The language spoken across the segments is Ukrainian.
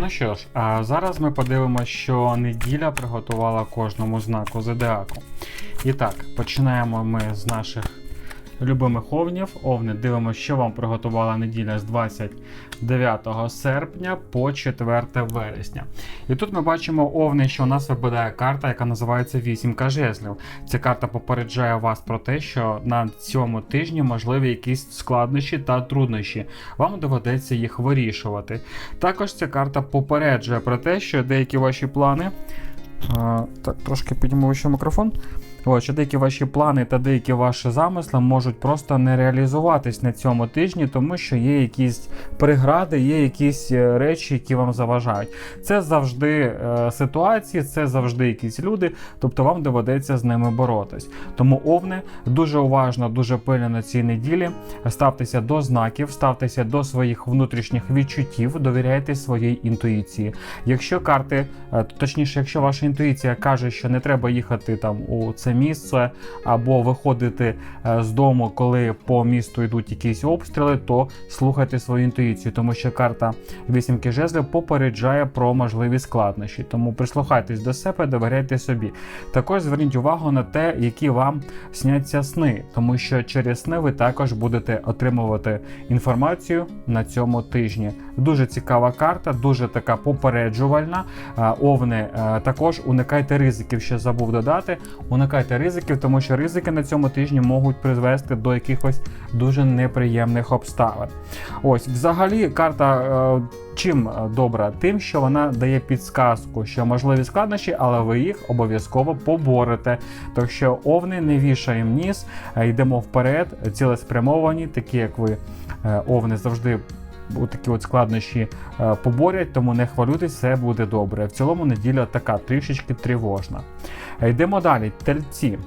Ну що ж, а зараз ми подивимося, що неділя приготувала кожному знаку зодіаку. І так, починаємо ми з наших любимих овнів. Овни, дивимося, що вам приготувала неділя з 29 серпня по 4 вересня. І тут ми бачимо овни, що у нас випадає карта, яка називається вісімка жезлів. Ця карта попереджає вас про те, що на цьому тижні можливі якісь складнощі та труднощі. Вам доведеться їх вирішувати. Також ця карта попереджує про те, що деякі ваші плани. Так, трошки підніму ще мікрофон. От, що деякі ваші плани та деякі ваші замисли можуть просто не реалізуватись на цьому тижні, тому що є якісь прегради, є якісь е, речі, які вам заважають. Це завжди е, ситуації, це завжди якісь люди, тобто вам доведеться з ними боротись. Тому овни дуже уважно, дуже пильно на цій неділі. Ставтеся до знаків, ставтеся до своїх внутрішніх відчуттів, довіряйте своїй інтуїції. Якщо карти, е, точніше, якщо ваша інтуїція каже, що не треба їхати там у це місце або виходити е, з дому, коли по місту йдуть якісь обстріли, то слухайте свою інтуїцію, тому що карта вісімки жезлів попереджає про можливі складнощі. Тому прислухайтесь до себе, довіряйте собі. Також зверніть увагу на те, які вам сняться сни, тому що через сни ви також будете отримувати інформацію на цьому тижні. Дуже цікава карта, дуже така попереджувальна. Е, Овни е, також уникайте ризиків, ще забув додати. Уникайте ризиків, тому що ризики на цьому тижні можуть призвести до якихось дуже неприємних обставин. Ось, взагалі, карта. е, Чим е, добра? Тим, що вона дає підсказку, що можливі складнощі, але ви їх обов'язково поборете. Так що овни не вішаємо ніс, е, йдемо вперед, цілеспрямовані, такі як ви, овни завжди. Такі от складнощі е, поборять, тому не хвалюйтесь, все буде добре. В цілому неділя така трішечки тривожна. Е, Йдемо далі. Тельці.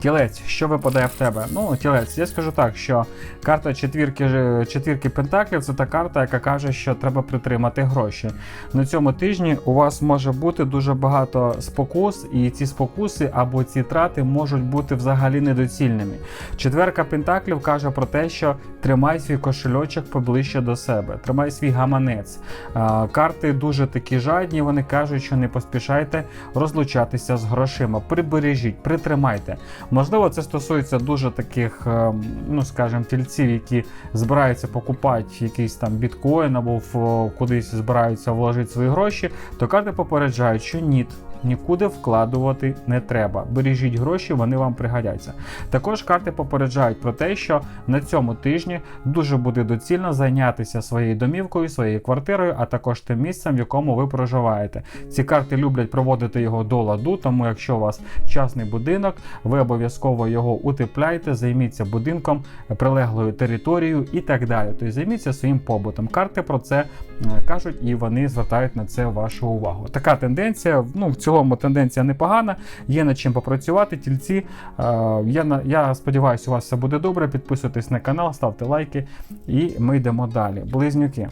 Тілець, що випадає в тебе? Ну, тілець, я скажу так, що карта четвірки, четвірки Пентаклів це та карта, яка каже, що треба притримати гроші. На цьому тижні у вас може бути дуже багато спокус, і ці спокуси або ці трати можуть бути взагалі недоцільними. Четверка Пентаклів каже про те, що тримай свій кошельочок поближче до себе, тримай свій гаманець. Карти дуже такі жадні, вони кажуть, що не поспішайте розлучатися з грошима. Прибережіть, притримайте. Можливо, це стосується дуже таких, ем, ну скажімо, тільців, які збираються покупати якийсь там біткоін або в, кудись збираються вложити свої гроші, то карти попереджають, що ні. Нікуди вкладувати не треба. Бережіть гроші, вони вам пригодяться. Також карти попереджають про те, що на цьому тижні дуже буде доцільно зайнятися своєю домівкою, своєю квартирою, а також тим місцем, в якому ви проживаєте. Ці карти люблять проводити його до ладу, тому якщо у вас частний будинок, ви обов'язково його утепляйте, займіться будинком, прилеглою територією і так далі. Тобто займіться своїм побутом. Карти про це е, кажуть і вони звертають на це вашу увагу. Така тенденція, ну в цілому тенденція непогана, є над чим попрацювати. Тільці. Е, Я, я сподіваюся, у вас все буде добре. Підписуйтесь на канал, ставте лайки, і ми йдемо далі. Близнюки.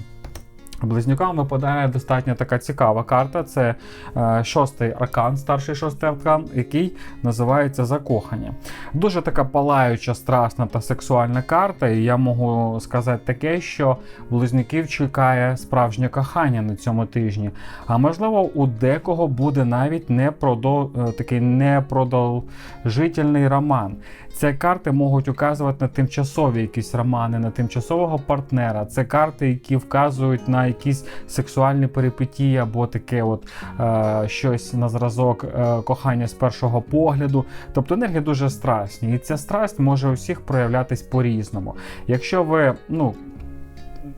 Близнюкам випадає достатньо така цікава карта. Це е, шостий аркан, старший шостий аркан, який називається Закохання. Дуже така палаюча, страсна та сексуальна карта, і я можу сказати таке, що близнюків чекає справжнє кохання на цьому тижні. А можливо, у декого буде навіть не продов... е, такий непродовжительний роман. Ці карти можуть указувати на тимчасові якісь романи, на тимчасового партнера. Це карти, які вказують на якісь сексуальні перипетії або таке от е, щось на зразок е, кохання з першого погляду. Тобто енергії дуже страсні, і ця страсть може у всіх проявлятись по-різному. Якщо ви, ну.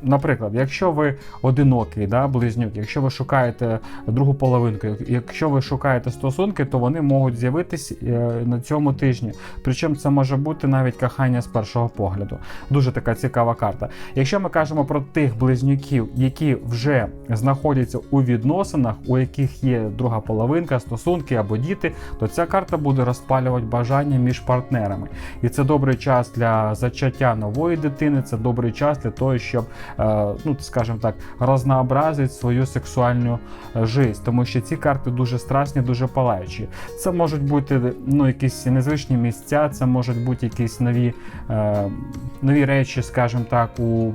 Наприклад, якщо ви одинокий, да, близнюк, якщо ви шукаєте другу половинку, якщо ви шукаєте стосунки, то вони можуть з'явитись е, на цьому тижні. Причому це може бути навіть кохання з першого погляду. Дуже така цікава карта. Якщо ми кажемо про тих близнюків, які вже знаходяться у відносинах, у яких є друга половинка, стосунки або діти, то ця карта буде розпалювати бажання між партнерами. І це добрий час для зачаття нової дитини, це добрий час для того, щоб, е, ну скажімо так, рознообразити свою сексуальну е, жизнь, тому що ці карти дуже страсні, дуже палаючі. Це можуть бути ну, якісь незвичні місця, це можуть бути якісь нові, е, нові речі, скажімо так, у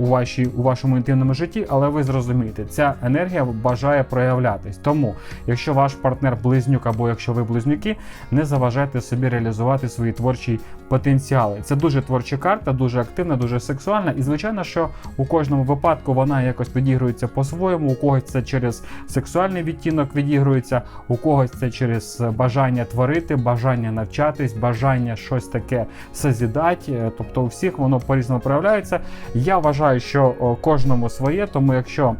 у, вашій, у вашому інтимному житті, але ви зрозумієте, ця енергія бажає проявлятись. Тому, якщо ваш партнер близнюк або якщо ви близнюки, не заважайте собі реалізувати свої творчі потенціали. Це дуже творча карта, дуже активна, дуже сексуальна. І звичайно, що у кожному випадку вона якось відігрується по-своєму. У когось це через сексуальний відтінок відігрується, у когось це через бажання творити, бажання навчатись, бажання щось таке созідати. Тобто у всіх воно по-різному проявляється. Я вважаю, що кожному своє, тому якщо.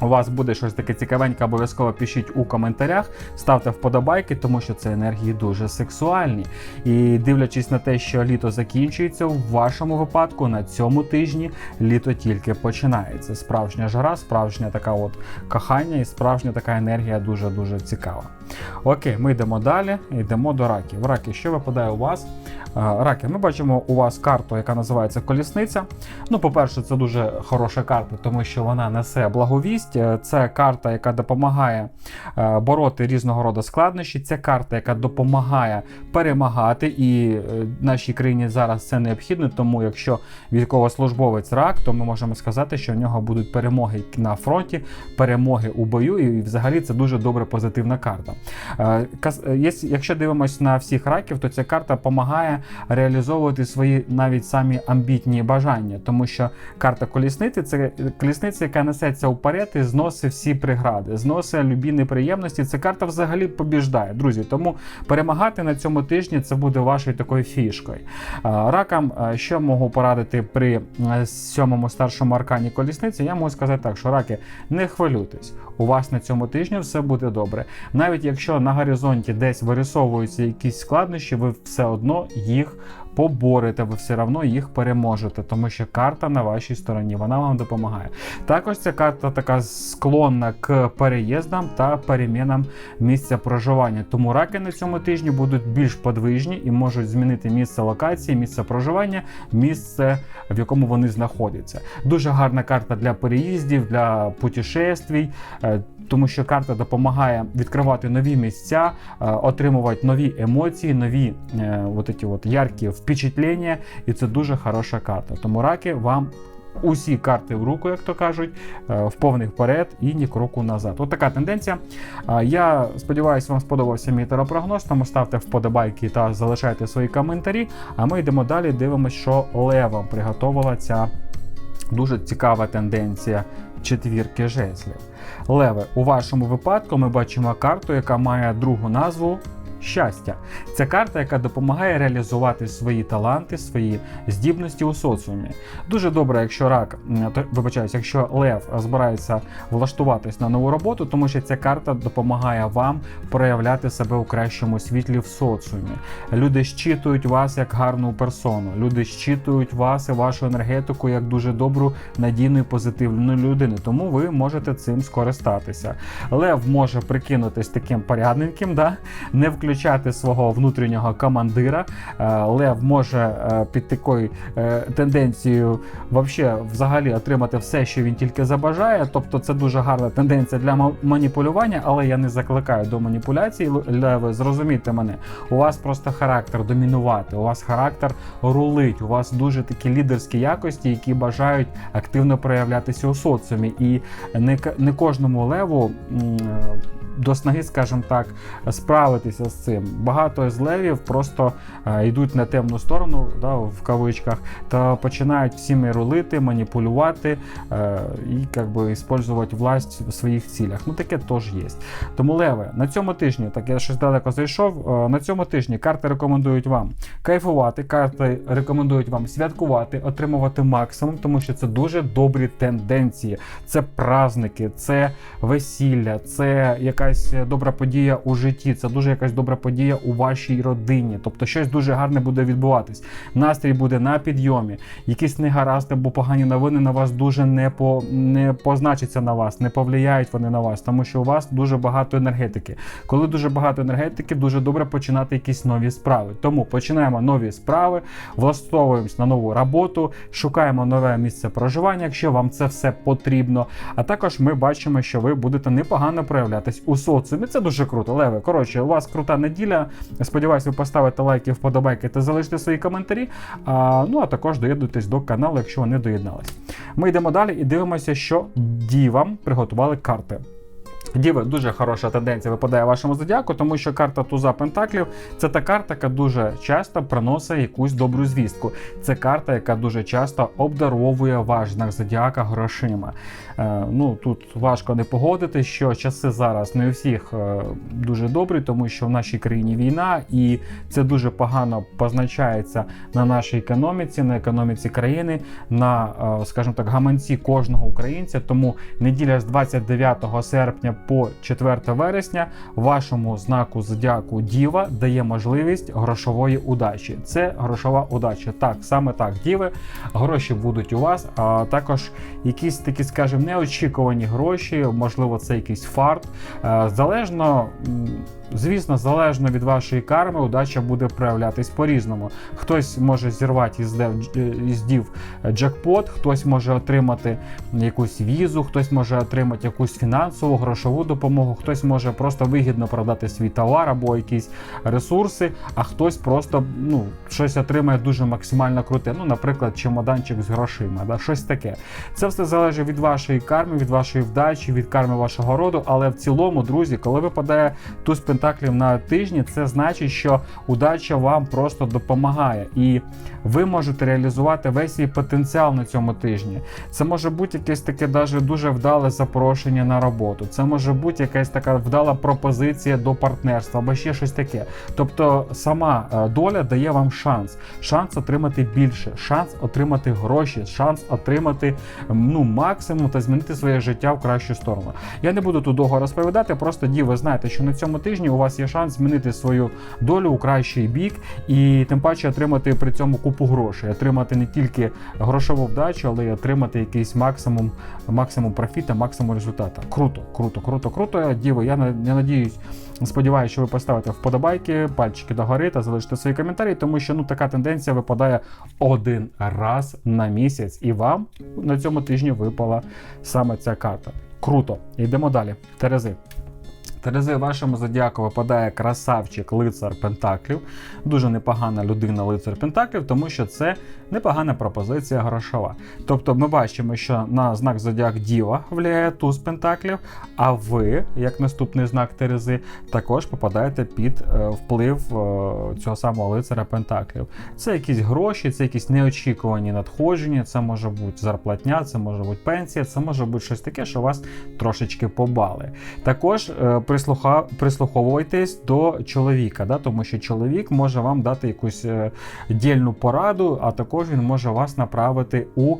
У вас буде щось таке цікавеньке, обов'язково пишіть у коментарях, ставте вподобайки, тому що це енергії дуже сексуальні. І дивлячись на те, що літо закінчується, у вашому випадку на цьому тижні літо тільки починається. Справжня жара, справжня така от кохання і справжня така енергія дуже дуже цікава. Окей, ми йдемо далі, йдемо до раків. Раки, що випадає у вас? Е, Раки, ми бачимо у вас карту, яка називається колісниця. Ну, по-перше, це дуже хороша карта, тому що вона несе благовість. Е, Це карта, яка допомагає е, бороти різного роду складнощі. Це карта, яка допомагає перемагати. І нашій країні зараз це необхідно. Тому, якщо військовослужбовець рак, то ми можемо сказати, що в нього будуть перемоги на фронті, перемоги у бою. І взагалі це дуже добре позитивна карта. Е, е, Якщо дивимося на всіх раків, то ця карта допомагає реалізовувати свої навіть самі амбітні бажання, тому що карта колісниці це колісниця, яка несеться вперед і зносить всі прегради, зносить любі неприємності. Ця карта взагалі побіждає, друзі. Тому перемагати на цьому тижні це буде вашою такою фішкою. Ракам, що можу порадити при е, сьомому старшому аркані колісниці, я можу сказати так, що раки, не хвилюйтесь. У вас на цьому тижні все буде добре. Навіть якщо на горизонті десь вирисовуються якісь складнощі, ви все одно їх поборете, ви все одно їх переможете, тому що карта на вашій стороні, вона вам допомагає. Також ця карта така склонна к переїздам та перемінам місця проживання. Тому раки на цьому тижні будуть більш подвижні і можуть змінити місце локації, місце проживання, місце, в якому вони знаходяться. Дуже гарна карта для переїздів, для путешествій. Тому що карта допомагає відкривати нові місця, е, отримувати нові емоції, нові е, от ці от яркі впечатлення, і це дуже хороша карта. Тому раки вам усі карти в руку, як то кажуть, е, в повних вперед і ні кроку назад. От така тенденція. Я сподіваюся, вам сподобався мій теропрогноз. Тому ставте вподобайки та залишайте свої коментарі. А ми йдемо далі. Дивимося, що левом приготувала ця дуже цікава тенденція четвірки жезлів. Леве, у вашому випадку ми бачимо карту, яка має другу назву. Щастя, це карта, яка допомагає реалізувати свої таланти, свої здібності у соціумі. Дуже добре, якщо рак, вибачаюсь, якщо лев збирається влаштуватись на нову роботу, тому що ця карта допомагає вам проявляти себе у кращому світлі в соціумі. Люди щитують вас як гарну персону. Люди щитують вас і вашу енергетику як дуже добру, надійну і позитивну людину. Тому ви можете цим скористатися. Лев може прикинутись таким порядненьким, да? не включати свого внутрішнього командира. Е, Лев може е, під такою е, тенденцією взагалі отримати все, що він тільки забажає. Тобто це дуже гарна тенденція для ма- маніпулювання, але я не закликаю до маніпуляцій. Леви, зрозумійте мене. У вас просто характер домінувати, у вас характер рулить, у вас дуже такі лідерські якості, які бажають активно проявлятися у соціумі. І не, не кожному леву. До снаги, скажімо так, справитися з цим. Багато з левів просто е, йдуть на темну сторону, да, в кавичках, та починають всіми рулити, маніпулювати е, і как би, використовувати власть в своїх цілях. Ну таке теж є. Тому леви, на цьому тижні, так я щось далеко зайшов. е, на цьому тижні карти рекомендують вам кайфувати, карти рекомендують вам святкувати, отримувати максимум, тому що це дуже добрі тенденції. Це праздники, це весілля, це якась добра подія у житті, це дуже якась добра подія у вашій родині. Тобто щось дуже гарне буде відбуватись. Настрій буде на підйомі, якісь негаразди або погані новини на вас дуже не по не позначаться на вас, не повлияють вони на вас, тому що у вас дуже багато енергетики. Коли дуже багато енергетики, дуже добре починати якісь нові справи. Тому починаємо нові справи, влаштовуємось на нову роботу, шукаємо нове місце проживання, якщо вам це все потрібно. А також ми бачимо, що ви будете непогано проявлятись у соціумі. Це дуже круто. Леве. Коротше, у вас крута неділя. Сподіваюсь, ви поставите лайки, вподобайки та залишите свої коментарі. А, ну а також доєднуйтесь до каналу, якщо не доєднались. Ми йдемо далі і дивимося, що дівам приготували карти. Діви, дуже хороша тенденція випадає вашому зодіаку, тому що карта Туза Пентаклів це та карта, яка дуже часто приносить якусь добру звістку. Це карта, яка дуже часто обдаровує ваш зодіака грошима. Е, ну тут важко не погодити, що часи зараз не у всіх е, дуже добрі, тому що в нашій країні війна, і це дуже погано позначається на нашій економіці, на економіці країни, на, е, скажімо так, гаманці кожного українця. Тому неділя з 29 серпня по 4 вересня вашому знаку зодіаку Діва дає можливість грошової удачі. Це грошова удача. Так, саме так, діви, гроші будуть у вас, а також якісь такі, скажімо, неочікувані гроші, можливо, це якийсь фарт. Е, Залежно. Звісно, залежно від вашої карми, удача буде проявлятись по-різному. Хтось може зірвати із із дів джекпот, хтось може отримати якусь візу, хтось може отримати якусь фінансову грошову допомогу, хтось може просто вигідно продати свій товар або якісь ресурси, а хтось просто ну, щось отримає дуже максимально круте. Ну, наприклад, чемоданчик з грошима, да, щось таке. Це все залежить від вашої карми, від вашої вдачі, від карми вашого роду. Але в цілому, друзі, коли випадає туз пентаклів на тижні, це значить, що удача вам просто допомагає, і ви можете реалізувати весь свій потенціал на цьому тижні. Це може бути якесь таке даже дуже вдале запрошення на роботу. Це може бути якась така вдала пропозиція до партнерства або ще щось таке. Тобто сама е, доля дає вам шанс, шанс отримати більше, шанс отримати гроші, шанс отримати ну максимум та змінити своє життя в кращу сторону. Я не буду тут довго розповідати, просто ді, ви знаєте, що на цьому тижні у вас є шанс змінити свою долю у кращий бік, і тим паче отримати при цьому купу грошей, отримати не тільки грошову вдачу, але й отримати якийсь максимум, максимум профіта, максимум результату. Круто, круто, круто, круто. Діво, я, я надіюсь, сподіваюся, що ви поставите вподобайки, пальчики догори та залишите свої коментарі, тому що ну така тенденція випадає один раз на місяць, і вам на цьому тижні випала саме ця карта. Круто. Йдемо далі. Терези. Терези, вашому зодіаку випадає красавчик лицар Пентаклів. Дуже непогана людина лицар Пентаклів, тому що це непогана пропозиція грошова. Тобто ми бачимо, що на знак зодіак Діва впливає туз Пентаклів, а ви, як наступний знак Терези, також попадаєте під е, вплив е, цього самого лицаря Пентаклів. Це якісь гроші, це якісь неочікувані надходження, це може бути зарплатня, це може бути пенсія, це може бути щось таке, що вас трошечки побали. Також е, прислуховуйтесь до чоловіка, да, тому що чоловік може вам дати якусь е, дільну пораду, а також він може вас направити у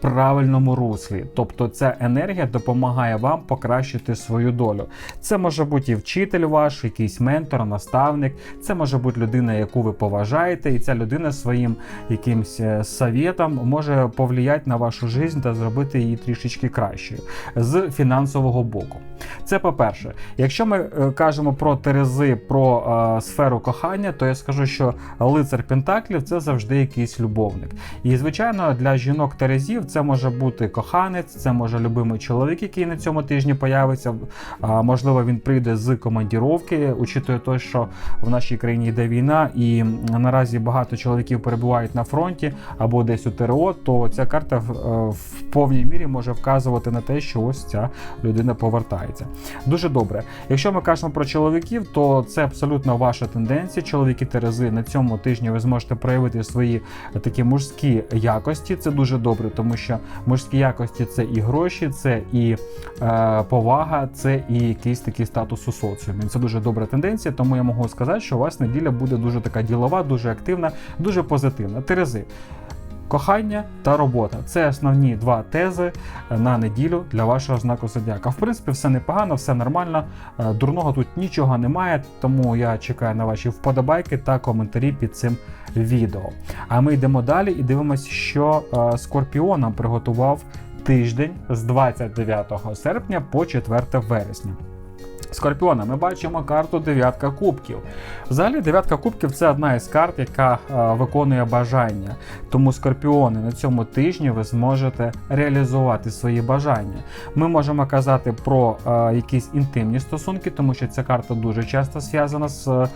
правильному руслі. Тобто ця енергія допомагає вам покращити свою долю. Це може бути і вчитель ваш, якийсь ментор, наставник, це може бути людина, яку ви поважаєте, і ця людина своїм якимсь е, совєтом може повлияти на вашу життя та зробити її трішечки кращою з фінансового боку. Це по-перше, якщо ми е, кажемо про Терези, про е, сферу кохання, то я скажу, що лицар Пентаклів це завжди якийсь любовник. І звичайно, для жінок Терезів це може бути коханець, це може любимий чоловік, який на цьому тижні появиться. А, можливо, він прийде з командіровки, учитує те, що в нашій країні йде війна, і наразі багато чоловіків перебувають на фронті або десь у ТРО, то ця карта в, е, в повній мірі може вказувати на те, що ось ця людина повертається. Дуже добре. Якщо ми кажемо про чоловіків, то це абсолютно ваша тенденція. Чоловіки Терези на цьому тижні ви зможете проявити свої такі мужські якості. Це дуже добре, тому що мужські якості це і гроші, це і е, повага, це і якийсь такий статус у соціумі. Це дуже добра тенденція, тому я можу сказати, що у вас неділя буде дуже така ділова, дуже активна, дуже позитивна. Терези. Кохання та робота це основні два тези на неділю для вашого знаку зодіака. В принципі, все непогано, все нормально. Е, Дурного тут нічого немає, тому я чекаю на ваші вподобайки та коментарі під цим відео. А ми йдемо далі і дивимося, що е, Скорпіон нам приготував тиждень з 29 серпня по 4 вересня. Скорпіона, ми бачимо карту дев'ятка кубків. Взагалі, дев'ятка кубків це одна із карт, яка е, виконує бажання. Тому скорпіони на цьому тижні ви зможете реалізувати свої бажання. Ми можемо казати про е, якісь інтимні стосунки, тому що ця карта дуже часто зв'язана з е,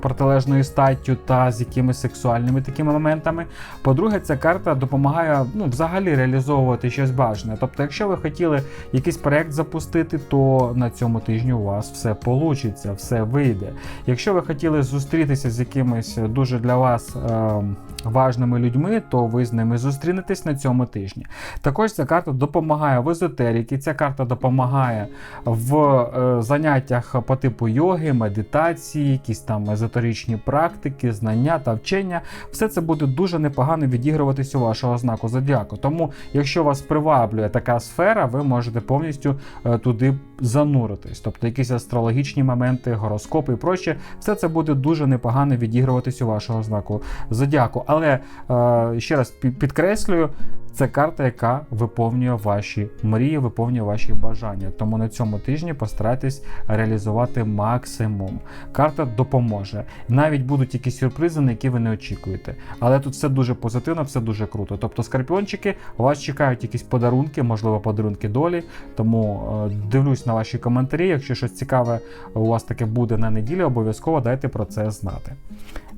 протилежною статтю та з якимись сексуальними такими моментами. По-друге, ця карта допомагає ну, взагалі реалізовувати щось бажане. Тобто, якщо ви хотіли якийсь проект запустити, то на цьому тижні у вас все получиться, все вийде. Якщо ви хотіли зустрітися з якимись дуже для вас е, важними людьми, то ви з ними зустрінетесь на цьому тижні. Також ця карта допомагає в езотеріці, ця карта допомагає в е, заняттях по типу йоги, медитації, якісь там езотеричні практики, знання та вчення. Все це буде дуже непогано відігруватись у вашого знаку зодіаку. Тому, якщо вас приваблює така сфера, ви можете повністю е, туди зануритись. Тобто якісь астрологічні моменти, гороскопи і проще, все це буде дуже непогано відігруватись у вашого знаку зодіаку. Але е, ще раз підкреслюю. Це карта, яка виповнює ваші мрії, виповнює ваші бажання. Тому на цьому тижні постарайтесь реалізувати максимум. Карта допоможе. Навіть будуть якісь сюрпризи, на які ви не очікуєте. Але тут все дуже позитивно, все дуже круто. Тобто, скорпіончики, вас чекають якісь подарунки, можливо, подарунки долі. Тому е, дивлюсь на ваші коментарі. Якщо щось цікаве у вас таке буде на неділю, обов'язково дайте про це знати.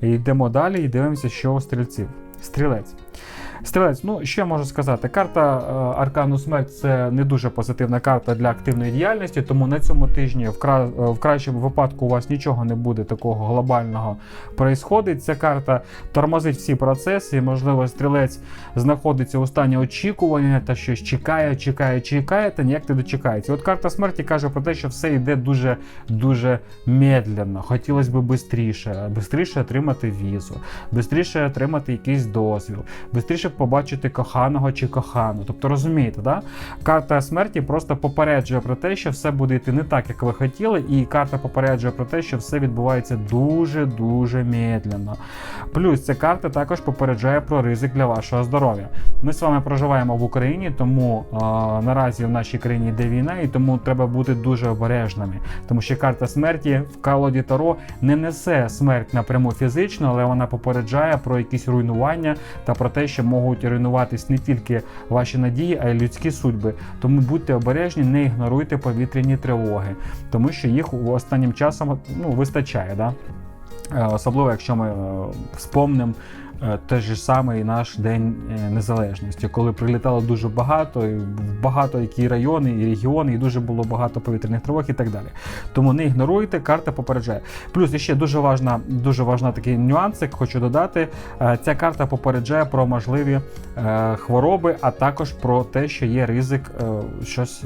Йдемо далі і дивимося, що у стрільців. Стрілець. Стрілець, ну що я можу сказати? Карта е, Аркану Смерть це не дуже позитивна карта для активної діяльності, тому на цьому тижні в, кра... е, в кращому випадку у вас нічого не буде такого глобального происходить. Ця карта тормозить всі процеси. Можливо, стрілець знаходиться у стані очікування та щось чекає, чекає, чекає, та ніяк не дочекається. От карта смерті каже про те, що все йде дуже дуже медленно. Хотілося б швидше, швидше отримати візу, швидше отримати якийсь дозвіл, швидше побачити коханого чи кохану. Тобто розумієте, да? карта смерті просто попереджує про те, що все буде йти не так, як ви хотіли, і карта попереджує про те, що все відбувається дуже дуже медленно. Плюс ця карта також попереджає про ризик для вашого здоров'я. Ми з вами проживаємо в Україні, тому е, наразі в нашій країні йде війна, і тому треба бути дуже обережними. Тому що карта смерті в колоді Таро не несе смерть напряму фізично, але вона попереджає про якісь руйнування та про те, що можуть руйнуватись не тільки ваші надії, а й людські судьби. Тому будьте обережні, не ігноруйте повітряні тривоги, тому що їх останнім часом ну, вистачає. Да? Е, Особливо, якщо ми е, вспомнимо те ж самий наш День е, Незалежності, коли прилітало дуже багато, і в багато які райони і регіони, і дуже було багато повітряних тривог і так далі. Тому не ігноруйте, карта попереджає. Плюс ще дуже важна, дуже важна такий нюансик, хочу додати. е, Ця карта попереджає про можливі е, хвороби, а також про те, що є ризик е, щось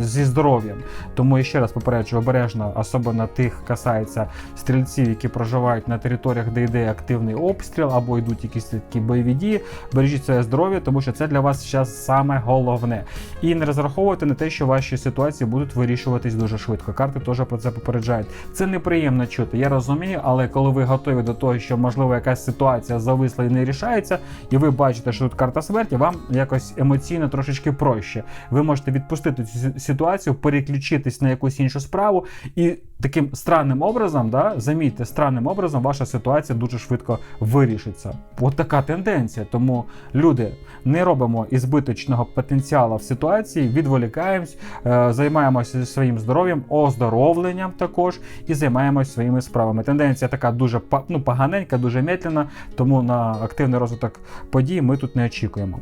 зі здоров'ям. Тому ще раз попереджую обережно, особливо тих касається стрільців, які проживають на територіях, де йде активний обстріл або йдуть якісь такі бойові дії. Бережіть своє здоров'я, тому що це для вас зараз саме головне. І не розраховуйте на те, що ваші ситуації будуть вирішуватись дуже швидко. Карти теж про це попереджають. Це неприємно чути. Я розумію, але коли ви готові до того, що можливо якась ситуація зависла і не рішається, і ви бачите, що тут карта смерті, вам якось емоційно трошечки проще. Ви можете відпустити цю ситуацію, переключитись на якусь іншу справу, і таким странним образом, да, замітьте, странним образом ваша ситуація дуже швидко вирішиться. От така тенденція. Тому люди не робимо ізбиточного потенціалу в ситуації, відволікаємось, е, займаємося своїм здоров'ям, оздоровленням також і займаємося своїми справами. Тенденція така дуже ну, поганенька, дуже медленна, тому на активний розвиток подій ми тут не очікуємо.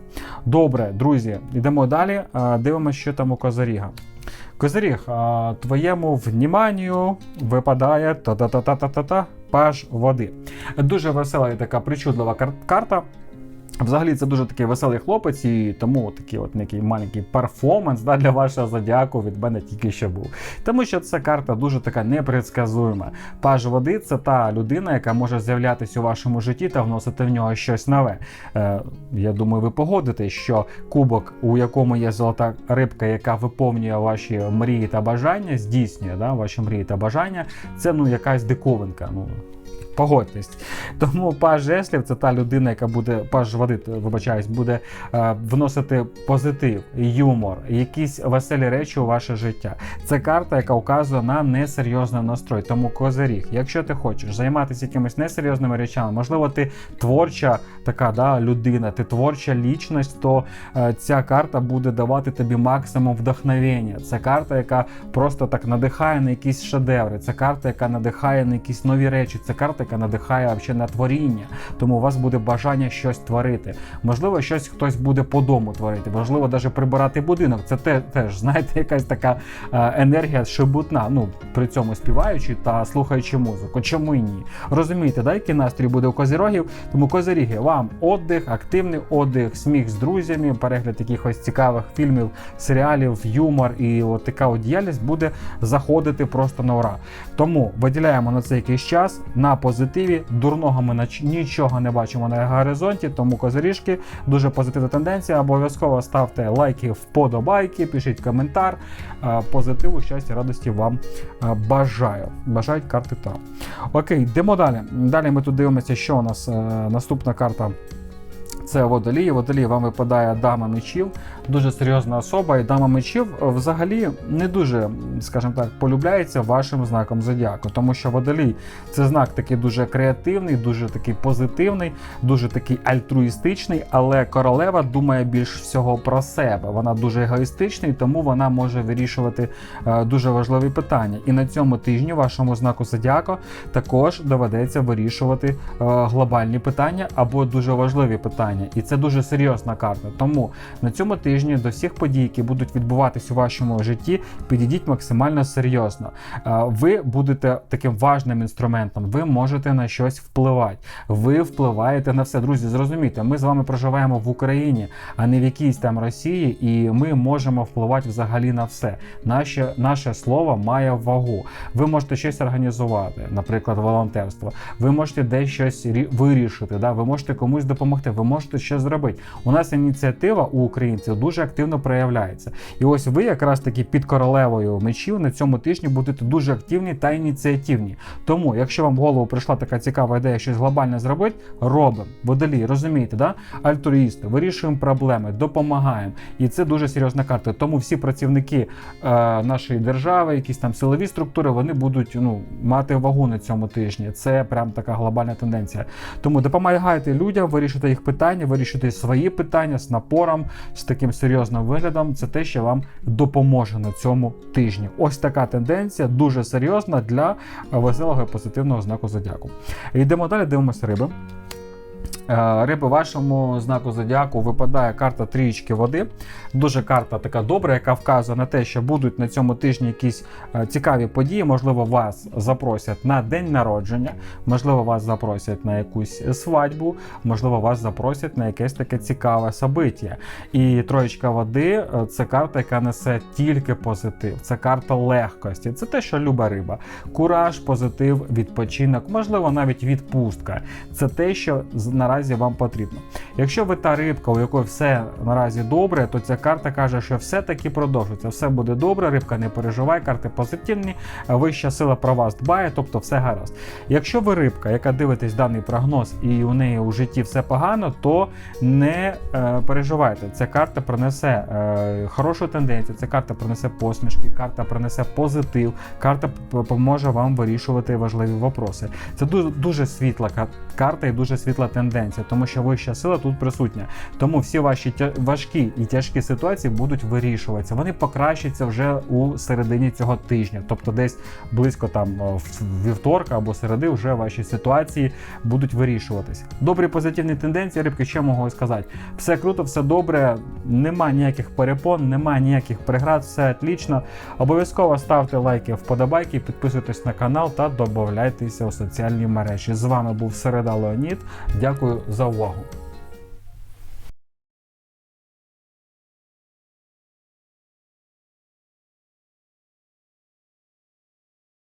Добре, друзі, йдемо далі. Е, Дивимося, що там у Козаріга. Козиріг, твоєму вніманню випадає та-та-та-та-та-та паж води. Дуже весела і така причудлива кар- карта. Взагалі, це дуже такий веселий хлопець, і тому такий от некий маленький перформанс да, для вашого зодіаку від мене тільки що був. Тому що ця карта дуже така непредсказуема. Паж води це та людина, яка може з'являтися у вашому житті та вносити в нього щось нове. Е, я думаю, ви погодитесь, що кубок, у якому є золота рибка, яка виповнює ваші мрії та бажання, здійснює да, ваші мрії та бажання, це ну якась диковинка. Ну, Погодьтесь. Тому паж жеслів це та людина, яка буде паж води, вибачаюсь, буде е, вносити позитив, юмор, якісь веселі речі у ваше життя. Це карта, яка вказує на несерйозний настрой. Тому козиріг, якщо ти хочеш займатися якимись несерйозними речами, можливо, ти творча така да, людина, ти творча лічність, то е, ця карта буде давати тобі максимум вдохновення. Це карта, яка просто так надихає на якісь шедеври. Це карта, яка надихає на якісь нові речі. Це карта, яка надихає взагалі на творіння. Тому у вас буде бажання щось творити. Можливо, щось хтось буде по дому творити, можливо, навіть прибирати будинок. Це те, теж, знаєте, якась така е, енергія шебутна. Ну при цьому співаючи та слухаючи музику. Чому і ні? Розумієте, да, який настрій буде у козірогів? Тому козиріги, вам отдих, активний отдих, сміх з друзями, перегляд якихось цікавих фільмів, серіалів, юмор і от така от діяльність буде заходити просто на ура. Тому виділяємо на це якийсь час на позитиві. Дурного ми нічого не бачимо на горизонті, тому козирішки дуже позитивна тенденція. Обов'язково ставте лайки, вподобайки, пишіть коментар. Е, Позитиву, щастя, радості вам е, бажаю. Бажають карти Таро. Окей, йдемо далі. Далі ми тут дивимося, що у нас е, наступна карта. Це водолій. Водолій вам випадає дама мечів, дуже серйозна особа, і дама мечів взагалі не дуже, скажімо так, полюбляється вашим знаком зодіаку, тому що водолій це знак такий дуже креативний, дуже такий позитивний, дуже такий альтруїстичний, але королева думає більш всього про себе. Вона дуже егоїстична, і тому вона може вирішувати е, дуже важливі питання. І на цьому тижні вашому знаку зодіаку також доведеться вирішувати е, глобальні питання або дуже важливі питання. І це дуже серйозна карта. Тому на цьому тижні до всіх подій, які будуть відбуватись у вашому житті, підійдіть максимально серйозно. Е, Ви будете таким важним інструментом. Ви можете на щось впливати. Ви впливаєте на все. Друзі, зрозумійте, ми з вами проживаємо в Україні, а не в якійсь там Росії, і ми можемо впливати взагалі на все. Наше, наше слово має вагу. Ви можете щось організувати, наприклад, волонтерство. Ви можете десь щось рі- вирішити. Да? Ви можете комусь допомогти. Ви можете щось зробити. У нас ініціатива у українців дуже активно проявляється. І ось ви якраз таки під королевою мечів на цьому тижні будете дуже активні та ініціативні. Тому, якщо вам в голову прийшла така цікава ідея щось глобальне зробити, робимо. Водолій, розумієте, да? альтруїсти, вирішуємо проблеми, допомагаємо. І це дуже серйозна карта. Тому всі працівники е, нашої держави, якісь там силові структури, вони будуть ну, мати вагу на цьому тижні. Це прям така глобальна тенденція. Тому допомагайте людям вирішити їх питання, вирішити свої питання з напором, з таким серйозним виглядом. Це те, що вам допоможе на цьому тижні. Ось така тенденція, дуже серйозна для веселого і позитивного знаку зодіаку. Йдемо далі, дивимося риби. Е, Риби, вашому знаку зодіаку випадає карта трієчки води. Дуже карта така добра, яка вказує на те, що будуть на цьому тижні якісь е, цікаві події. Можливо, вас запросять на день народження, можливо, вас запросять на якусь свадьбу, можливо, вас запросять на якесь таке цікаве собиття. І троєчка води е, це карта, яка несе тільки позитив. Це карта легкості. Це те, що люба риба. Кураж, позитив, відпочинок, можливо, навіть відпустка. Це те, що наразі вам потрібно. Якщо ви та рибка, у якої все наразі добре, то ця карта каже, що все таки продовжується, все буде добре, рибка не переживай, карти позитивні, вища сила про вас дбає, тобто все гаразд. Якщо ви рибка, яка дивитесь даний прогноз і у неї у житті все погано, то не е, переживайте. Ця карта принесе е, хорошу тенденцію, ця карта принесе посмішки, карта принесе позитив, карта п- поможе вам вирішувати важливі вопроси. Це дуже, дуже світла карта і дуже світла тенденція, тому що вища сила тут присутня. Тому всі ваші важкі і тяжкі ситуації будуть вирішуватися. Вони покращаться вже у середині цього тижня, тобто десь близько там вівторка або середи вже ваші ситуації будуть вирішуватись. Добрі позитивні тенденції, рибки, що можу сказати? Все круто, все добре, нема ніяких перепон, нема ніяких преград, все отлично. Обов'язково ставте лайки, вподобайки, підписуйтесь на канал та додавайтеся у соціальні мережі. З вами був Середа Леонід. Дякую за увагу.